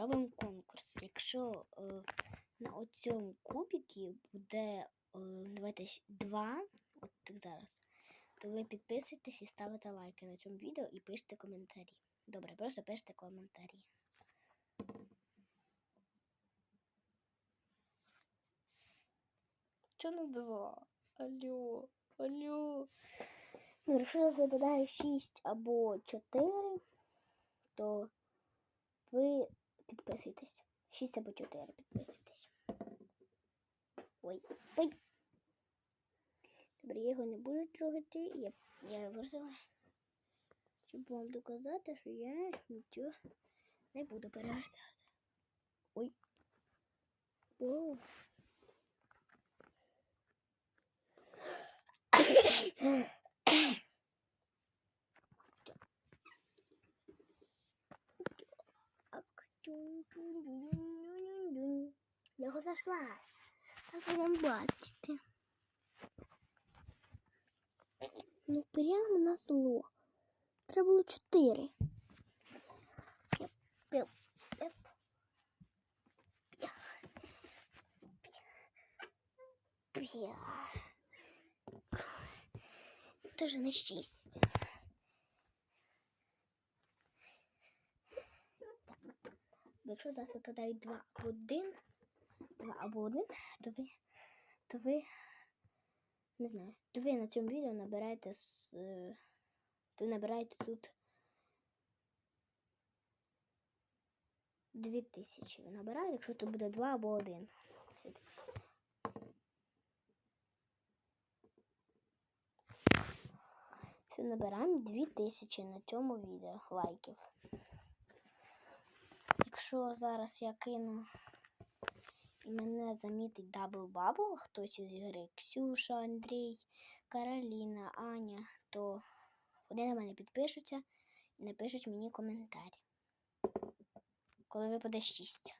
робимо конкурс. Якщо е, на оцьому кубіки буде е, давайте щ- два, от так зараз, то ви підписуєтесь і ставите лайки на цьому відео і пишете коментарі. Добре, просто пишете коментарі. Чого не два? Алло, алло. Ну, якщо вас 6 або 4, то ви підписуйтесь. 6 або 4 підписуйтесь. Ой, ой. Добре, я його не буду трогати. Я, я вирішила, щоб вам доказати, що я нічого не буду перевертати. Ой. Воу. Так. Тюн-тюн-тюн-тюн-тюн. Я його. Як ви нам бачите. Ну, прямо на зло. Треба було чотири. Тоже не шість. Якщо зараз випадають два або один, два або один, то ви, то ви, не знаю, то ви на цьому відео набираєте, е, то ви набираєте тут дві тисячі. Ви набираєте, якщо тут буде два або один. Це набираємо дві тисячі на цьому відео лайків. Якщо зараз я кину і мене замітить Дабл Бабл, хтось із ігри Ксюша, Андрій, Кароліна, Аня, то вони на мене підпишуться і напишуть мені коментар. Коли випаде 6.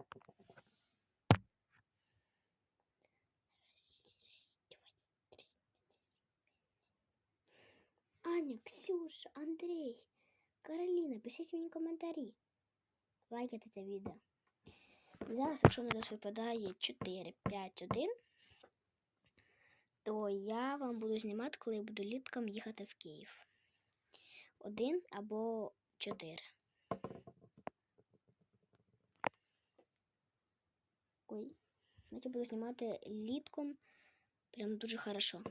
Аня, Ксюша, Андрій, Кароліна, пишіть мені коментарі лайкайте це відео. Зараз, якщо мені десь випадає 4, 5, 1, то я вам буду знімати, коли я буду літком їхати в Київ. Один або 4. Ой. Я буду знімати літком прям дуже хорошо.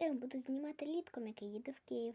Я буду знімати літком, який їде в Київ.